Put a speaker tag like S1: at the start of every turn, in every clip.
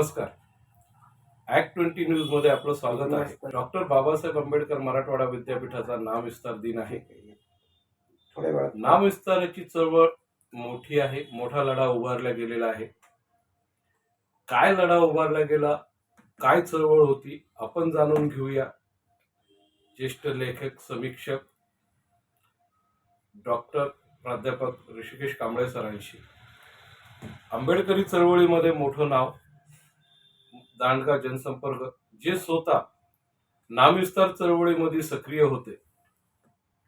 S1: नमस्कार. Act twenty न्यूजमध्ये आपलं स्वागत आहे. डॉक्टर बाबासाहेब आंबेडकर मराठवाडा विद्यापीठाचा नामविस्तार दिन आहे. नामविस्ताराची चळवळ मोठी आहे. मोठा लढा उभारला गेलेला आहे. काय लढा उभारला गेला? काय चळवळ होती? आपण जाणून घेऊया. ज्येष्ठ लेखक समीक्षक डॉक्टर प्राध्यापक ऋषिकेश कांबळे सरांशी. आंबेडकरी चळवळीमध्ये मोठं नाव दांडगा जनसंपर्क जे स्वतः नामविस्तार चळवळीमध्ये सक्रिय होते.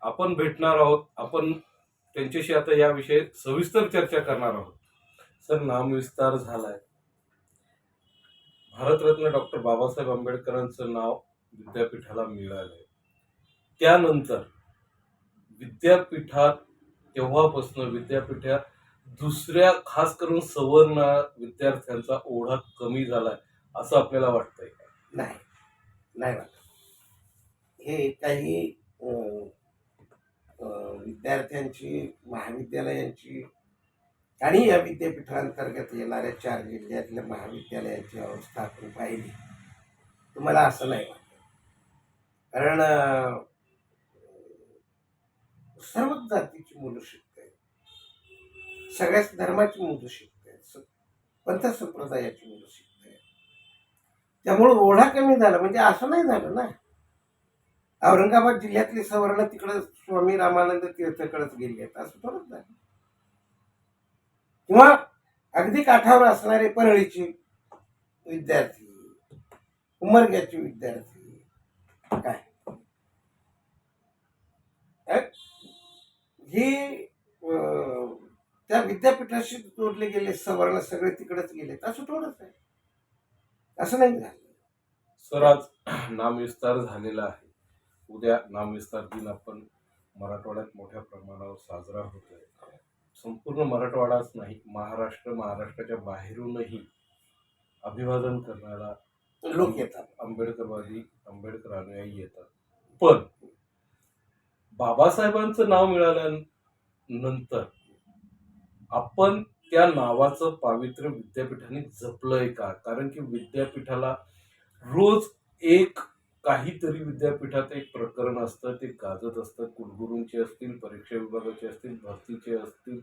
S1: आपण भेटणार आहोत आपण त्यांच्याशी आता याविषयी सविस्तर चर्चा करणार आहोत. सर नामविस्तार झालाय. भारतरत्न डॉक्टर बाबासाहेब आंबेडकरांचं नाव विद्यापीठाला मिळालंय. त्यानंतर विद्यापीठात तेव्हापासून विद्यापीठात दुसऱ्या खास करून सवर्ण विद्यार्थ्यांचा ओढा कमी झालाय. असं आपल्याला वाटतंय का?
S2: नाही. नाही वाटत. हे काही अं, विद्यार्थ्यांची महाविद्यालयांची आणि या विद्यापीठांतर्गत येणाऱ्या चार जिल्ह्यातल्या महाविद्यालयांची अवस्था आपण पाहिली. तुम्हाला असं नाही वाटत. कारण सर्वच जातीची मुलं शिकतायत. सगळ्याच धर्माची मुलं शिकतायत. स- पंथ संप्रदायाची त्यामुळे ओढा कमी झाला. म्हणजे असं नाही झालं ना. औरंगाबाद जिल्ह्यातले सवर्ण तिकडं स्वामी रामानंद तीर्थकडेच गेले आहेत. असं थोडंच झालं. किंवा अगदी काठावर असणारे परळीचे विद्यार्थी उमरग्याचे विद्यार्थी काय? ही हे अं, त्या विद्यापीठाशी जोडले गेले सवर्ण सगळे तिकडेच गेले असं थोडंच आहे. असं नाही. झालं
S1: सर आज नामविस्तार झालेला आहे. उद्या नामविस्तार दिन आपण मराठवाड्यात मोठ्या प्रमाणावर साजरा होतोय संपूर्ण मराठवाडाच नाही महाराष्ट्र महाराष्ट्राच्या बाहेरूनही अभिवादन करणारा
S2: लोक येतात.
S1: आंबेडकरवादी आंबेडकर अनुयायी येतात. पण बाबासाहेबांचं नाव मिळाल्यानंतर आपण त्या नावाचं पावित्र्य विद्यापीठाने जपलंय का? कारण की विद्यापीठाला रोज एक काहीतरी विद्यापीठात एक प्रकरण असतं ते गाजत असतं. कुलगुरूंचे असतील परीक्षा विभागाचे असतील भरतीचे असतील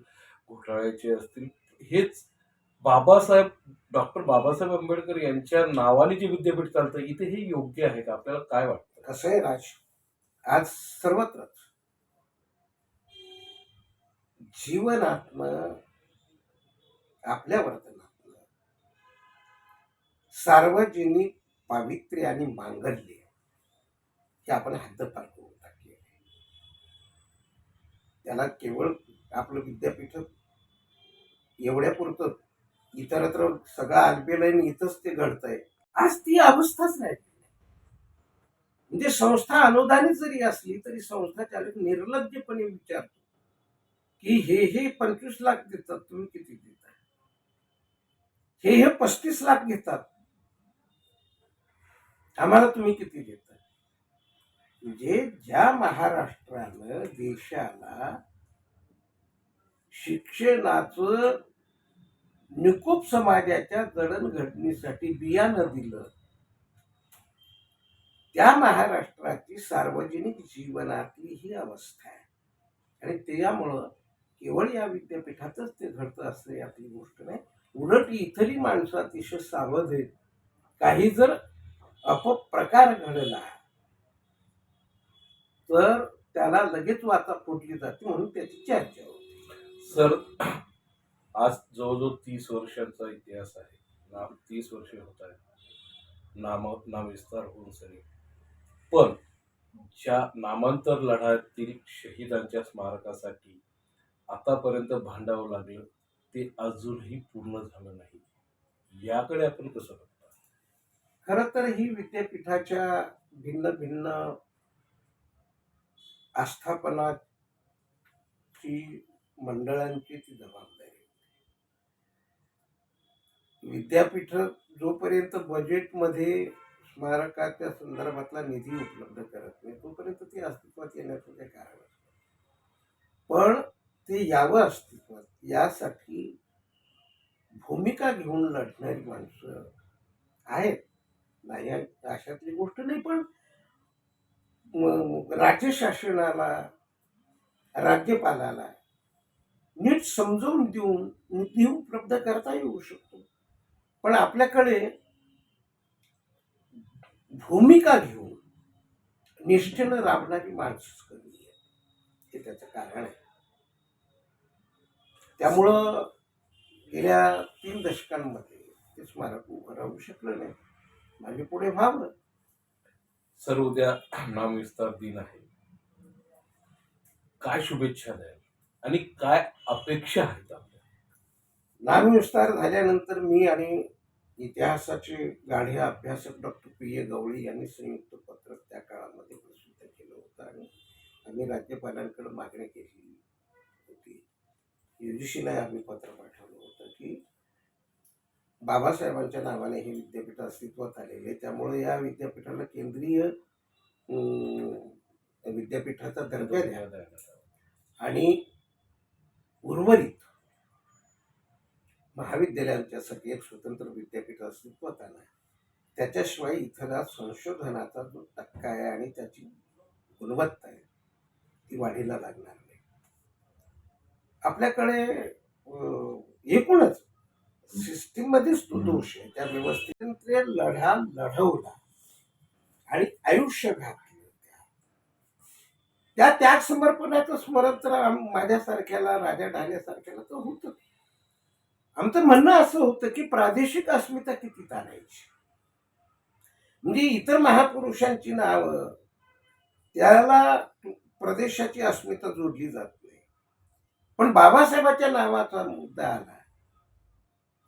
S1: घोटाळ्याचे असतील. हेच बाबासाहेब डॉक्टर बाबासाहेब आंबेडकर यांच्या नावाने जे विद्यापीठ चालतं इथे हे योग्य आहे का? आपल्याला काय वाटतं?
S2: कसं आहे राज? आज सर्वत्रच. जीवनातनं आपल्या वर्तनातलं सार्वजनिक पावित्र्य आणि मांगल्य हे आपण हद्दपार करून टाकले त्याला केवळ आपलं विद्यापीठ एवढ्या इतरत्र सगळं आलबेलाईन इथंच ते घडतंय. आज ती अवस्थाच नाही. म्हणजे संस्था अनुदानित जरी असली तरी संस्था चालक निर्लज्जपणे विचारतो की हे हे पंचवीस लाख देतात तुम्ही किती देता हे हे पस्तीस लाख घेतात. आम्हाला तुम्ही किती देता? म्हणजे ज्या महाराष्ट्रानं देशाला शिक्षणाचं निकोप समाजाच्या जडणघडणीसाठी बियाणं दिलं त्या महाराष्ट्राची सार्वजनिक जीवनातली ही अवस्था आहे. आणि त्यामुळं केवळ या विद्यापीठातच ते घडतं असं यातली गोष्ट नाही. उलट इथली माणसं अतिशय सावध आहेत. काही जर अपप्रकार घडला तर त्याला लगेच वाचा फुटली जाते म्हणून त्याची चर्चा होते.
S1: सर आज जवळजवळ तीस वर्षांचा इतिहास आहे. नाम तीस वर्षे होत आहे नाम नामविस्तार होऊन सरी. पण ज्या नामांतर लढ्यातील शहीदांच्या स्मारकासाठी आतापर्यंत भांडावं लागलं ते अजूनही पूर्ण झालं नाही. याकडे आपण कसं बघता?
S2: खर तर ही विद्यापीठाच्या भिन्न भिन्न आस्थापनाची मंडळांची ती जबाबदारी विद्यापीठ जोपर्यंत बजेटमध्ये स्मारकाच्या संदर्भातला निधी उपलब्ध करत नाही तोपर्यंत ती अस्तित्वात येण्याचं काही कारण असतं पण ते यावं अस्तित्वात. यासाठी भूमिका घेऊन लढणारी माणसं आहेत. नाही आहे, अशातली गोष्ट नाही पण राज्यशासनाला राज्य शासनाला राज्यपालाला नीट समजवून देऊन निधी उपलब्ध करता येऊ शकतो. पण आपल्याकडे भूमिका घेऊन निष्ठेनं राबणारी माणसं कमी आहे हे त्याचं कारण आहे. त्यामुळं गेल्या तीन दशकांमध्ये ते स्मारक उभं राहू शकलं नाही. मागे पुढे व्हावं.
S1: सर उद्या नामविस्तार दिन आहे. काय शुभेच्छा द्याल? आणि काय अपेक्षा आहेत आपल्या?
S2: नामविस्तार झाल्यानंतर मी आणि इतिहासाचे गाढे अभ्यासक डॉक्टर पी ए गवळी यांनी संयुक्त पत्रक त्या काळामध्ये प्रसिद्ध केलं होतं आणि आम्ही राज्यपालांकडे मागणी केली. युजीसीला आम्ही पत्र पाठवलं होतं की बाबासाहेबांच्या नावाने हे विद्यापीठ अस्तित्वात आलेले त्यामुळे या विद्यापीठाला केंद्रीय विद्यापीठाचा दर्जा द्या. आणि उर्वरित महाविद्यालयांच्यासाठी एक स्वतंत्र विद्यापीठ अस्तित्वात आलं आहे त्याच्याशिवाय इथला संशोधनाचा जो टक्का आहे आणि त्याची गुणवत्ता आहे ती वाढीला लागणार नाही. आपल्याकडे अं, एकूणच सिस्टीम मध्येच तो दोष आहे. त्या व्यवस्थेत लढा लढवला आणि आयुष्य घातलं त्या. त्या त्याग समर्पणाचं स्मरण तर माझ्यासारख्याला राजा ढाण्यासारख्याला तर होतं. आमचं म्हणणं असं होतं की प्रादेशिक अस्मिता किती ताणायची. म्हणजे इतर महापुरुषांची नावं त्याला प्रदेशाची अस्मिता जोडली जाते. पण बाबासाहेबाच्या नावाचा मुद्दा आला.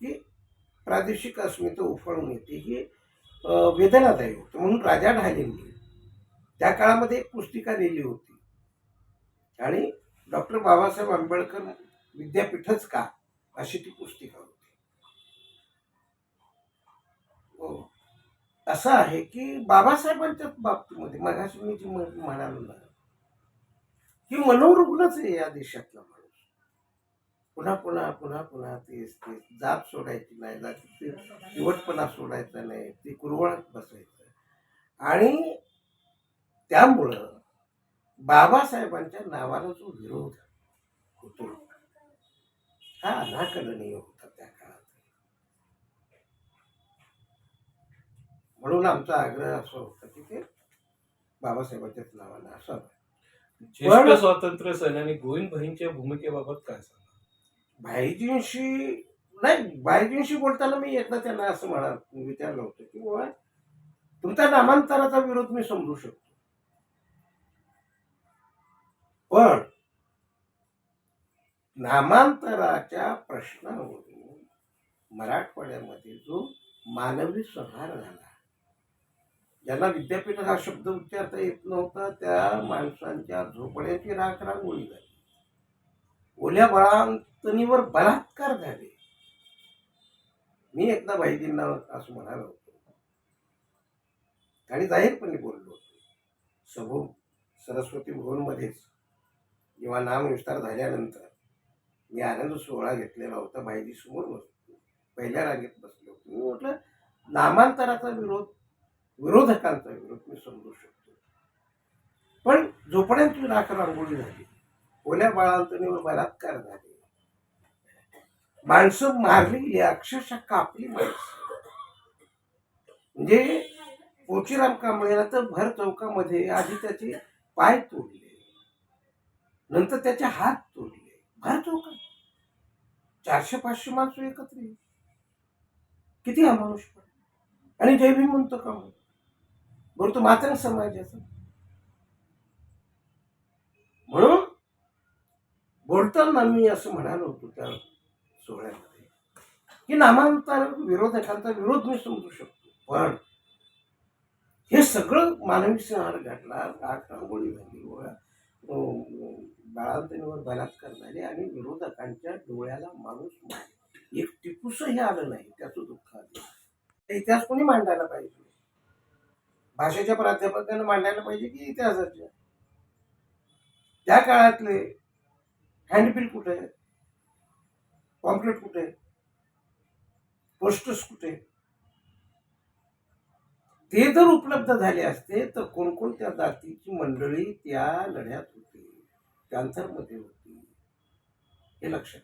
S2: की प्रादेशिक अस्मिता उफळून येते. ही वेदनादायी होतं. म्हणून राजा ढालेंनी त्या काळामध्ये एक पुस्तिका लिहिली होती. आणि डॉक्टर बाबासाहेब आंबेडकर विद्यापीठच का? अशी ती पुस्तिका होती. हो. असं आहे की बाबासाहेबांच्याच बाबतीमध्ये मगाशी मी जी म्हणालो ना की मनोरुग्णच आहे या देशातला. पुन्हा पुन्हा पुन्हा पुन्हा तेच तेच जात सोडायची नाही जातीचे निवटपणा सोडायचा नाही ते कुरवळात बसायचं. आणि त्यामुळं बाबासाहेबांच्या नावाला जो विरोध होतो हा अनाकलनीय होता त्या काळात. म्हणून आमचा आग्रह असा होता की ते बाबासाहेबांच्याच नावानं असावं.
S1: ज्येष्ठ स्वातंत्र्य सेनानी गोविंद भाईंच्या भूमिकेबाबत काय सांग
S2: भाईजींशी नाही भाईजींशी बोलताना मी एकदा त्यांना असं म्हणा विचारलं होतं की बुवा तुमच्या नामांतराचा विरोध मी समजू शकतो. पण नामांतराच्या प्रश्नावरून मराठवाड्यामध्ये जो मानवी संहार झाला ज्यांना विद्यापीठ हा शब्द उच्चारता येत नव्हता त्या माणसांच्या झोपड्याची राख रांगोळी झाली. ओल्या बाळांतणीवर बलात्कार झाले. मी एकदा भाईजींना असं म्हणालो होतो. आणि जाहीरपणे बोललो होतो. सभो सरस्वती भुवनमध्येच जेव्हा नाम विस्तार झाल्यानंतर मी आनंद सोहळा घेतलेला होता भाईजी समोर बसतो पहिल्या रांगेत बसलो होतो. मी म्हटलं नामांतराचा विरोध विरोधकांचा विरोध मी समजू शकतो. पण झोपड्यांची राख रांगोळी झाली ओल्या बाळांतणीवर बलात्कार झाले. माणसं मारली गेली अक्षरशः कापली माणसं. म्हणजे पोचीराम कांबळेला तर भर चौकामध्ये आधी त्याचे पाय तोडले. नंतर त्याचे हात तोडले. भर चौकात चारशे पाचशे माणसं एकत्र येईल. किती अमानुष आणि जय भीम म्हणतो का म्हणून? बरं तो मात्र समाजाचा. म्हणून बोलताना मी असं म्हणालो होतो त्या सोहळ्यामध्ये. की नामांतर विरोधकांचा विरोध मी समजू शकतो पण हे सगळं मानवी संहार घडला आग रांगोळी झाली व बाळांतणीवर बलात्कार झाले आणि विरोधकांच्या डोळ्याला माणूस एक टिपूसही आलं नाही त्याचं दुःख आलं इतिहास कोणी मांडायला पाहिजे? भाषेच्या प्राध्यापकांना मांडायला पाहिजे की इतिहासाच्या? त्या काळातले हँडबिल कुठे? आहे पॉम्पलेट कुठे? पोस्टर्स कुठे? ते जर उपलब्ध झाले असते तर कोणकोणत्या जातीची मंडळी त्या लढ्यात होती? कॅन्सरमध्ये होती. हे लक्षात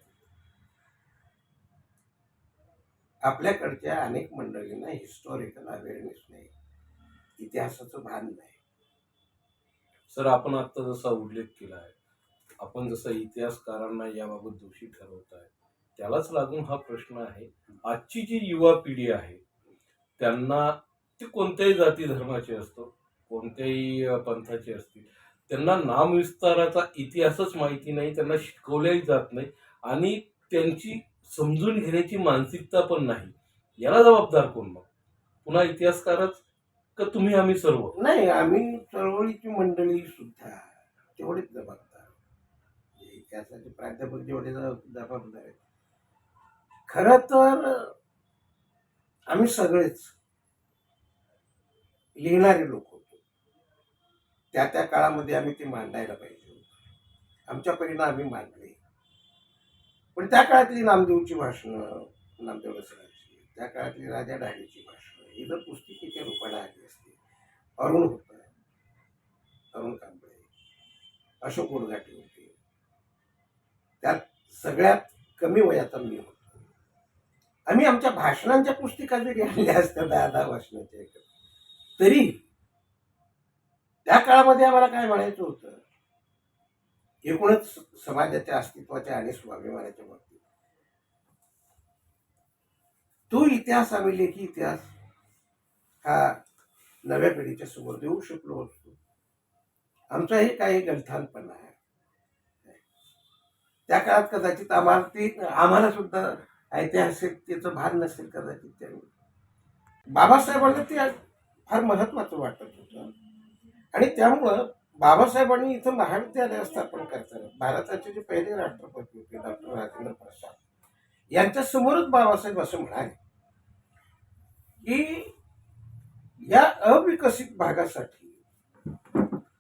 S2: आपल्याकडच्या अनेक मंडळींना हिस्टॉरिकल अवेअरनेस नाही. इतिहासाचं भान नाही.
S1: सर आपण आता जसा उल्लेख केला आहे आपण जसं इतिहासकारांना याबाबत दोषी ठरवत आहे त्यालाच लागून हा प्रश्न आहे. आजची जी युवा पिढी आहे त्यांना ते कोणत्याही जाती धर्माचे असतो कोणत्याही पंथाचे असतील त्यांना नामविस्ताराचा इतिहासच माहिती नाही त्यांना शिकवल्याही जात नाही आणि त्यांची समजून घेण्याची मानसिकता पण नाही. याला जबाबदार कोण मग? पुन्हा इतिहासकारच? का तुम्ही आम्ही सर्व?
S2: नाही आम्ही चळवळीची मंडळी सुद्धा. तेवढेच जबाबदार. इतिहासाचे प्राध्यापक जेवढे जबाबदार आहेत. खरं तर आम्ही सगळेच लिहिणारे लोक होतो. त्या त्या काळामध्ये आम्ही ते मांडायला पाहिजे आमच्या परीनं आम्ही मांडले. पण त्या काळातली नामदेवची भाषणं नामदेव सरांची त्या काळातली राजा डाळीची भाषणं ही जर पुस्तिकेच्या रूपाने आली असते अरुण होत अरुण कांबळे अशोक उडघाटे होते. त्यात सगळ्यात कमी वयाचा मी होतो. आम्ही आमच्या भाषणांच्या पुस्तिका जरी आणल्या असत्या दहा दहा भाषणाच्या एकत्र, तरी त्या काळामध्ये आम्हाला काय म्हणायचं होतं? एकूणच समाजाच्या अस्तित्वाच्या आणि स्वाभिमानाच्या बाबतीत. तो इतिहास आम्ही लेखी इतिहास हा नव्या पिढीच्या समोर देऊ शकलो असतो. आमचा हे काही गलथानपणा आहे. त्या काळात कदाचित आम्हाला ते आम्हाला सुद्धा ऐतिहासिकतेचं भान नसेल कदाचित त्यावेळी बाबासाहेबांना ते फार महत्वाचं वाटत होतं. आणि त्यामुळं बाबासाहेबांनी इथं महाविद्यालय स्थापन करताना भारताचे जे पहिले राष्ट्रपती होते डॉक्टर राजेंद्र प्रसाद यांच्या समोरच बाबासाहेब असं म्हणाले की या अविकसित भागासाठी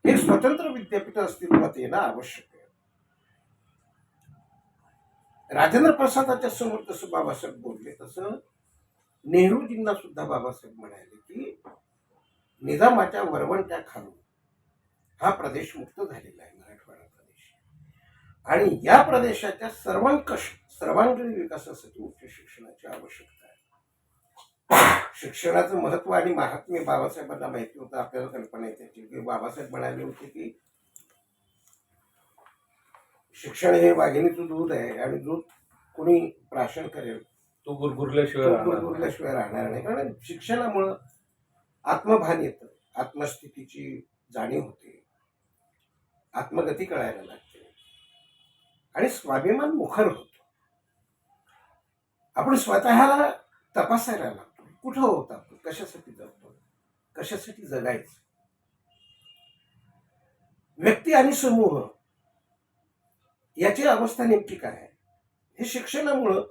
S2: एक स्वतंत्र विद्यापीठ अस्तित्वात येणं आवश्यक आहे. राजेंद्र प्रसादाच्या समोर जसं बाबासाहेब बोलले तसं नेहरूजींना सुद्धा बाबासाहेब म्हणाले की निजामाच्या वरवंट्या खालून हा प्रदेश मुक्त झालेला आहे मराठवाडा प्रदेश. आणि या प्रदेशाच्या सर्वांकष सर्वांगीण विकासासाठी उच्च शिक्षणाची आवश्यकता आहे. शिक्षणाचं महत्त्व आणि महात्म्य बाबासाहेबांना माहिती होतं आपल्याला कल्पना आहे त्याची की बाबासाहेब म्हणाले होते की शिक्षण हे वाघिणीचं दूध आहे आणि दूध कोणी प्राशन करेल
S1: तो गुरगुरल्याशिवाय राहणार नाही.
S2: गुरगुरल्याशिवाय राहणार नाही. कारण शिक्षणामुळं आत्मभान येतं आत्मस्थितीची जाणीव होते. आत्मगती कळायला लागते. आणि स्वाभिमान मुखर होतो. आपण स्वतःला तपासायला लागतो. कुठं होत आपण? कशासाठी जगतो? कशासाठी जगायचं? व्यक्ती आणि समूह याची अवस्था नेमकी काय आहे? हे शिक्षणामुळं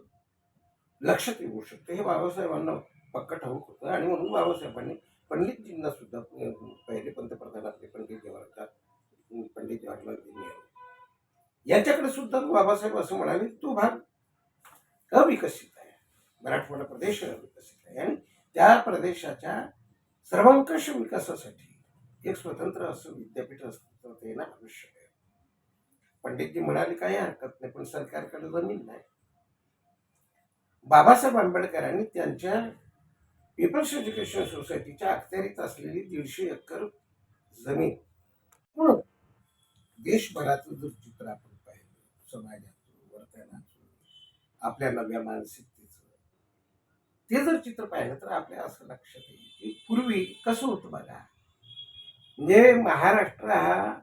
S2: लक्षात येऊ शकतं. हे बाबासाहेबांना पक्क ठाऊक होतं आणि म्हणून बाबासाहेबांनी पंडितजींना सुद्धा पहिले पंतप्रधान आपले पंडित जवाहरलाल पंडित जवाहरलाल नेहरू. यांच्याकडे सुद्धा बाबासाहेब असं म्हणाले तो भाग अविकसित आहे. मराठवाडा प्रदेश अविकसित आहे. आणि त्या प्रदेशाच्या सर्वांकष विकासासाठी एक स्वतंत्र असं विद्यापीठ अस्तित्वात येणं आवश्यक आहे पंडितजी म्हणाले काही हरकत नाही पण सरकारकडे जमीन नाही. बाबासाहेब आंबेडकरांनी त्यांच्या पीपल्स एज्युकेशन सोसायटीच्या अखत्यारीत असलेली दीडशे एकर जमीन म्हणून देशभराचं जर चित्र आपण पाहिलं. समाजाचं वर्तनाचं आपल्या नव्या मानसिकतेचं. ते जर चित्र पाहिलं तर आपल्या असं लक्षात येईल की पूर्वी कसं होतं बघा. म्हणजे महाराष्ट्र हा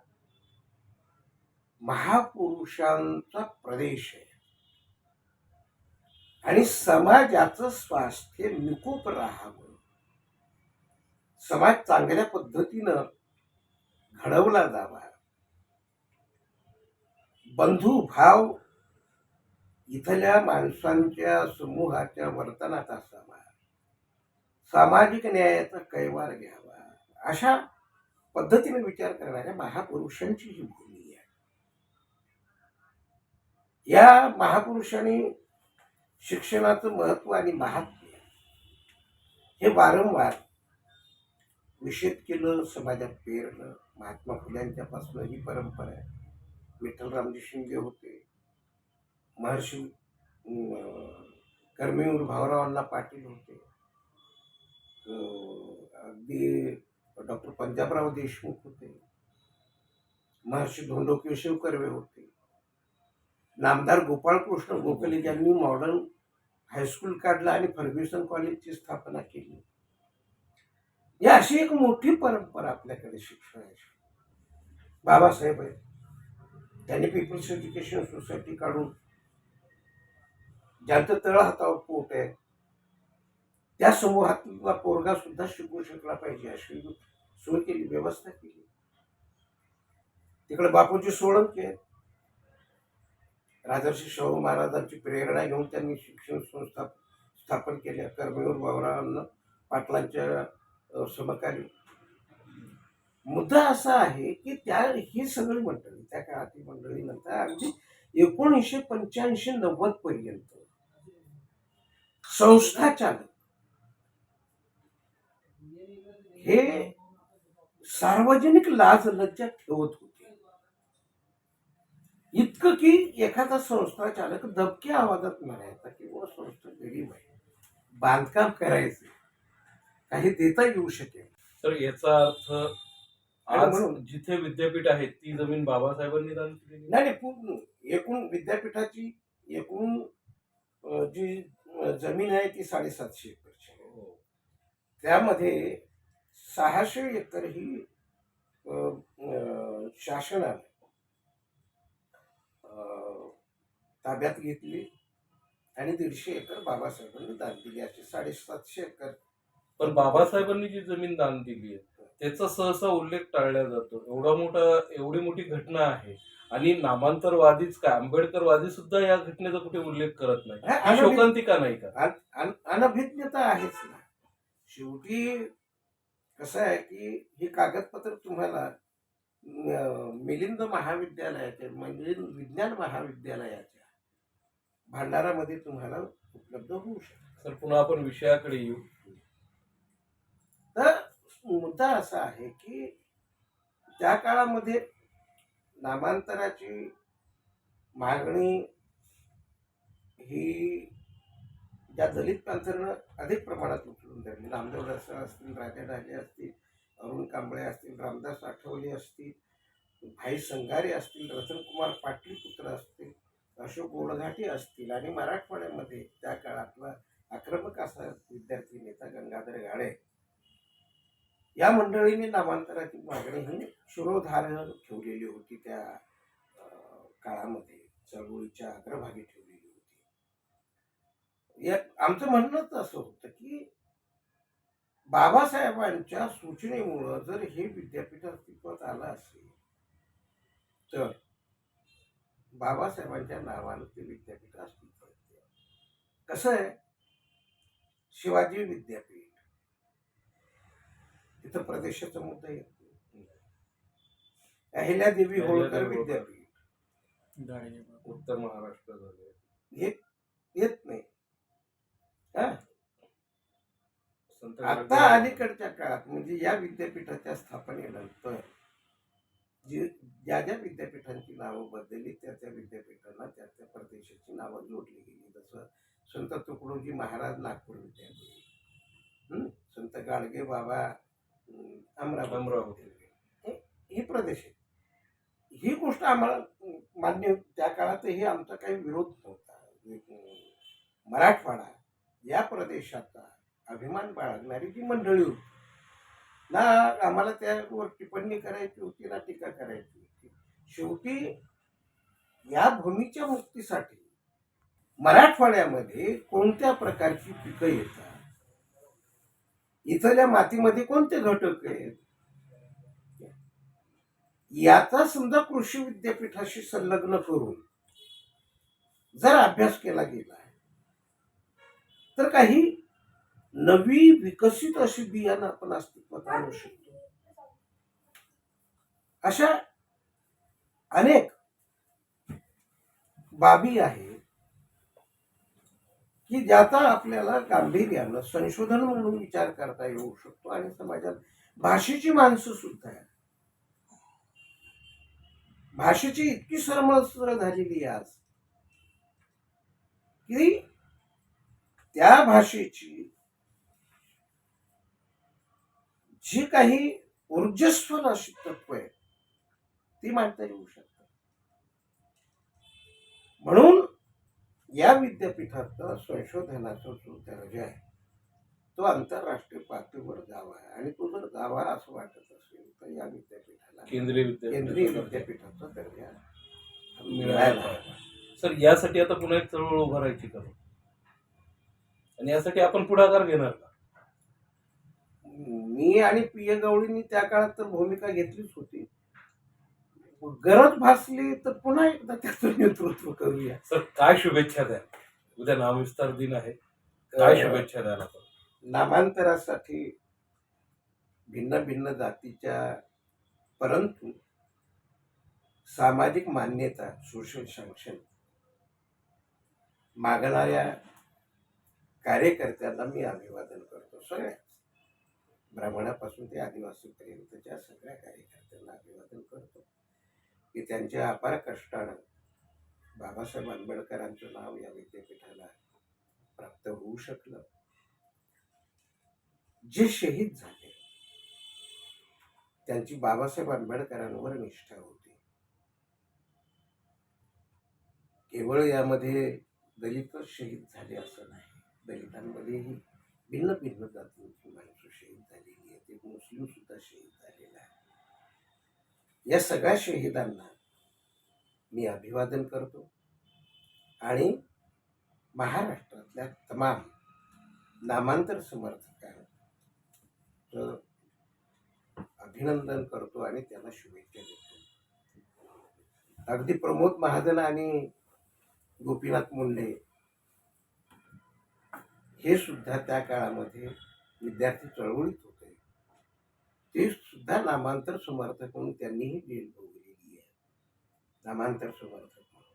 S2: महापुरुषांचा प्रदेश आहे. आणि समाजाचं स्वास्थ्य निकोप राहावं. समाज चांगल्या पद्धतीनं घडवला जावा. बंधुभाव इथल्या माणसांच्या समूहाच्या वर्तनात असावा. सामाजिक न्यायाचा कैवार घ्यावा. अशा पद्धतीने विचार करणाऱ्या महापुरुषांची जी भूमी आहे या महापुरुषांनी शिक्षणाचं महत्त्व आणि महात्म्य हे वारंवार निषेध केलं समाजात पेरलं. महात्मा फुल्यांच्यापासून ही परंपरा आहे विठ्ठलरामजी शिंदे होते. महर्षी कर्मीवर कर्मवीर भाऊरावांना पाटील होते. अगदी डॉक्टर पंजाबराव देशमुख होते. महर्षी धोंडो केशव कर्वे होते. नामदार गोपाळकृष्ण गोखले यांनी मॉडर्न हायस्कूल काढलं आणि फर्ग्युसन कॉलेजची स्थापना केली. ही अशी एक मोठी परंपरा आपल्याकडे शिक्षणाची. बाबासाहेब आहेत. त्यांनी पीपल्स एज्युकेशन सोसायटी काढून ज्यांचं तळ हातावर पोट आहे त्या समूहातला पोरगा सुद्धा शिकू शकला पाहिजे अशी सोय केली व्यवस्था केली. तिकडे बापूजी सोळंके आहेत. राजर्षी शाहू महाराजांची प्रेरणा घेऊन त्यांनी शिक्षण संस्था स्थापन केल्या कर्मवीर बाबरावांना पाटलांच्या समकालीन. मुद्दा असा आहे की त्या ही सगळी मंडळी त्या काळातील मंडळी नंतर अगदी एकोणीसशे पंच्याऐंशी नव्वद पर्यंत संस्था चालक हे सार्वजनिक लाज लज्जा ठेवत होते. इतकं की एखादा संस्था चालक दबक्या आवाजात म्हणायचा की व संस्था गरीब आहे. बांधकाम करायचं काही देता येऊ शकेल.
S1: तर याचा अर्थ आज
S2: म्हणून-
S1: जिथे विद्यापीठ आहे ती जमीन बाबासाहेबांनी दान केलेली
S2: नाही नाही, पूर्ण एकूण विद्यापीठाची एकूण अ, जी अ, जमीन आहे ती साडेसातशे एकरची आहे.
S1: हो.
S2: त्यामध्ये सहाशे एकर ही अ, अ, शासनाने अ, ताब्यात घेतली. आणि दीडशे एकर बाबासाहेबांनी दान दिली. अशी साडेसातशे एकर.
S1: पण बाबासाहेबांनी जी जमीन दान दिली आहे त्याचा सहसा उल्लेख टाळला जातो. एवढा मोठा एवढी मोठी घटना आहे. आणि नामांतरवादीच काय आंबेडकरवादी सुद्धा या घटनेचा कुठे उल्लेख करत नाही. शोकांतिका नाही का?
S2: अन- अन- अनभिज्ञता आहेच ना. शेवटी कसं आहे की ही कागदपत्र तुम्हाला मिलिंद महाविद्यालयाच्या म्हणजे विज्ञान महाविद्यालयाच्या भांडारामध्ये तुम्हाला उपलब्ध होऊ शकतात
S1: तर पुन्हा आपण विषयाकडे येऊ.
S2: तर मुद्दा असा आहे की त्या काळामध्ये नामांतराची मागणी ही ज्या दलित पॅन्थरनं अधिक प्रमाणात उचलून धरली. नामदेव रसाळ असतील राजा ढाले असतील अरुण कांबळे असतील रामदास आठवले असतील भाई संगारे असतील रतनकुमार पाटील पुत्र असतील अशोक गोडघाटी असतील आणि मराठवाड्यामध्ये त्या काळातला आक्रमक असा विद्यार्थी नेता गंगाधर गाडे या मंडळीने नामांतराची मागणी ही शिरोधार ठेवलेली होती त्या काळामध्ये. चळवळीच्या अग्रभागी ठेवलेली होती. या आमचं म्हणणंच असं होतं की बाबासाहेबांच्या सूचनेमुळं जर हे विद्यापीठ अस्तित्वात आलं असेल तर बाबासाहेबांच्या नावानं ते विद्यापीठ अस्तित्वात. कसं आहे? शिवाजी विद्यापीठ. तिथं प्रदेशाचा मुद्दा येतो अहिल्यादेवी होळकर. विद्यापीठ.
S1: उत्तर महाराष्ट्र झाले.
S2: येत नाही. हा?
S1: संत
S2: आता अलीकडच्या काळात म्हणजे या विद्यापीठाच्या स्थापनेनंतर जी ज्या ज्या विद्यापीठांची नावं बदलली त्या त्या विद्यापीठांना त्या त्या प्रदेशाची नावं जोडली गेली. जसं संत तुकडोजी महाराज नागपूर विद्यापीठ? संत गाडगे बाबा अं, अमरावती. हे- हे प्रदेश आहे. ही गोष्ट आम्हाला मान्य त्या काळातही आमचा काही विरोध नव्हता. मराठवाडा या प्रदेशाचा अभिमान बाळगणारी जी मंडळी होती ना आम्हाला त्यावर टिप्पणी करायची होती ना टीका करायची होती. शेवटी या भूमीच्या मुक्तीसाठी मराठवाड्यामध्ये कोणत्या प्रकारची पिकं येतात? इथल्या मातीमध्ये कोणते घटक आहेत? याचा समजा कृषी विद्यापीठाशी संलग्न करून जर अभ्यास केला गेला तर काही नवी विकसित अशी बियाणं आपण आणू शकतो. अशा अनेक बाबी आहेत की ज्याचा आपल्याला गांभीर्यानं संशोधन म्हणून विचार करता येऊ शकतो आणि समाजात भाषेची माणसं सुद्धा आहे भाषेची इतकी सरमसर झालेली आज की त्या भाषेची जी काही ऊर्जस्वल अशी तत्व आहे ती मांडता येऊ शकतात म्हणून या विद्यापीठाचा संशोधनाचा जो दर्जा आहे तो आंतरराष्ट्रीय पातळीवर जावा आहे. आणि तो जर जावा असं वाटत असेल तर या विद्यापीठाला
S1: केंद्रीय
S2: केंद्रीय
S1: विद्यापीठ
S2: विद्यापीठाचा दर्जा
S1: मिळायला. सर यासाठी आता पुन्हा एक चळवळ उभारायची करू. आणि यासाठी आपण पुढाकार घेणार का?
S2: मी आणि पी ए गवळींनी त्या काळात तर भूमिका घेतलीच होती. गरज भासली तर पुन्हा एकदा त्याचं नेतृत्व करूया.
S1: सर काय शुभेच्छा द्या. उद्या नामविस्तार दिन आहे. काय शुभेच्छा द्यायला आपण?
S2: नामांतरासाठी भिन्न भिन्न जातीच्या परंतु सामाजिक मान्यता सोशल सँक्शन मागणाऱ्या कार्यकर्त्यांना मी अभिवादन करतो. सगळ्या ब्राह्मणापासून ते आदिवासीपर्यंतच्या सगळ्या कार्यकर्त्यांना अभिवादन करतो. की त्यांच्या अपार कष्टानं बाबासाहेब आंबेडकरांचं नाव या विद्यापीठाला प्राप्त होऊ शकलं. जे शहीद झाले त्यांची बाबासाहेब आंबेडकरांवर निष्ठा होती. केवळ यामध्ये दलितच शहीद झाले असं नाही दलितांमध्येही भिन्न भिन्न जातींची माहिती शहीद झालेली आहेत एक मुस्लिम सुद्धा शहीद झालेला आहे या सगळ्या शहीदांना मी अभिवादन करतो. आणि महाराष्ट्रातल्या तमाम नामांतर समर्थकांना अभिनंदन करतो आणि त्यांना शुभेच्छा देतो. अगदी प्रमोद महाजन आणि गोपीनाथ मुंडे हे सुद्धा त्या काळामध्ये विद्यार्थी चळवळीत होते. ते सुद्धा नामांतर समर्थक म्हणून त्यांनीही जेल भोगलेली आहे. नामांतर समर्थक म्हणून.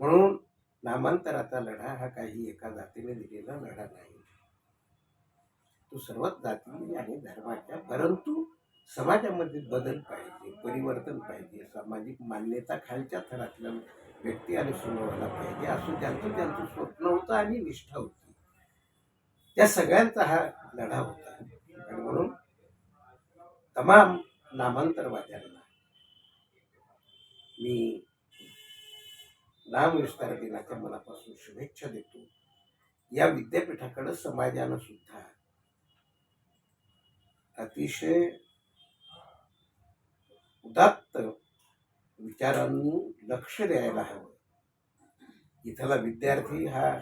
S2: म्हणून नामांतराचा लढा हा काही एका जातीने दिलेला लढा नाही. तो सर्वच जाती आणि धर्माच्या परंतु समाजामध्ये बदल पाहिजे परिवर्तन पाहिजे सामाजिक मान्यता खालच्या थरातल्या व्यक्ती आणि सुनावायला पाहिजे असं ज्यांचं ज्यांचं स्वप्न होतं आणि निष्ठा होती. त्या सगळ्यांचा हा लढा होता. आणि म्हणून तमाम नामांतरवाद्यांना मी नामविस्तार दिनाच्या मनापासून शुभेच्छा देतो. या विद्यापीठाकडं समाजानं सुद्धा अतिशय उदात्त विचारांनी लक्ष द्यायला हवं. इथला विद्यार्थी हा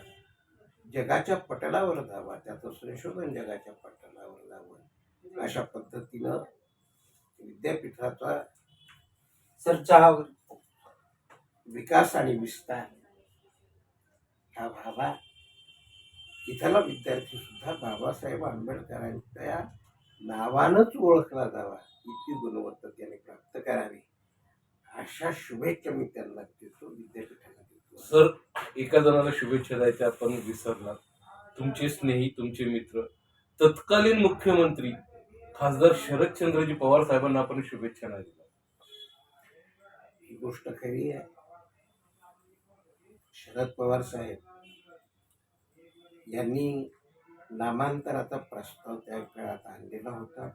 S2: जगाच्या पटलावर जावा त्याचं संशोधन जगाच्या पटलावर जावं. अशा पद्धतीनं विद्यापीठाचा
S3: चर्चा
S2: विकास आणि विस्तार हा व्हावा. इथला विद्यार्थी सुद्धा बाबासाहेब आंबेडकरांच्या नावानच ओळखला जावा. इतकी गुणवत्ता त्याने प्राप्त करावी. अशा शुभेच्छा मी त्यांना देतो. विद्यापीठाला
S1: सर एका जणाला शुभेच्छा द्यायच्या आपण विसरला तुमचे स्नेही तुमचे मित्र. तत्कालीन मुख्यमंत्री खासदार शरदचंद्रजी पवार साहेबांना आपण शुभेच्छा नाही दिल्या.
S2: ही गोष्ट खरी आहे. शरद पवार साहेब यांनी नामांतराचा प्रस्ताव त्या काळात आणलेला होता.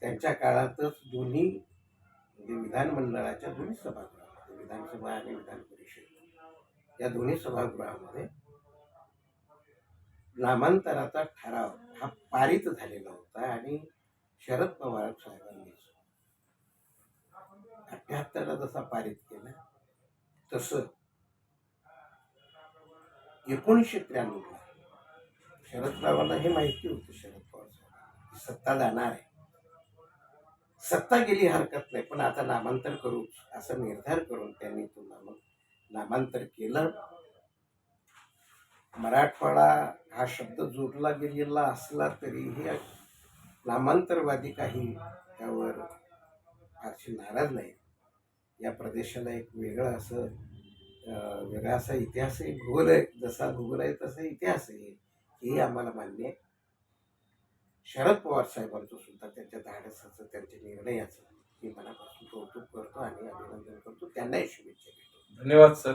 S2: त्यांच्या काळातच दोन्ही म्हणजे विधानमंडळाच्या दोन्ही सभागृहामध्ये विधानसभा आणि विधान परिषद या दोन्ही सभागृहामध्ये नामांतराचा ठराव हा पारित झालेला होता आणि शरद पवार साहेबांनी अठ्याहत्तरला जसा पारित केला तसं एकोणीसशे त्र्याण्णवला शरद पवारला हे माहिती होतं शरद पवार साहेब सत्ता जाणार आहे. सत्ता गेली हरकत नाही पण आता नामांतर करू असा निर्धार करून त्यांनी तो नाम नामांतर केलं. मराठवाडा हा शब्द जोडला गेलेला असला तरीही नामांतरवादी काही त्यावर फारशी नाराज नाही या प्रदेशाला एक वेगळं असं वेगळा असा इतिहास आहे भूगोल आहे जसा भूगोल आहे तसा इतिहास आहे हेही आम्हाला मान्य आहे. शरद पवार साहेबांचं सुद्धा त्यांच्या धाडसाचं त्यांच्या निर्णयाचं मी मनापासून कौतुक करतो आणि अभिनंदन करतो. त्यांनाही शुभेच्छा देतो.
S1: धन्यवाद सर.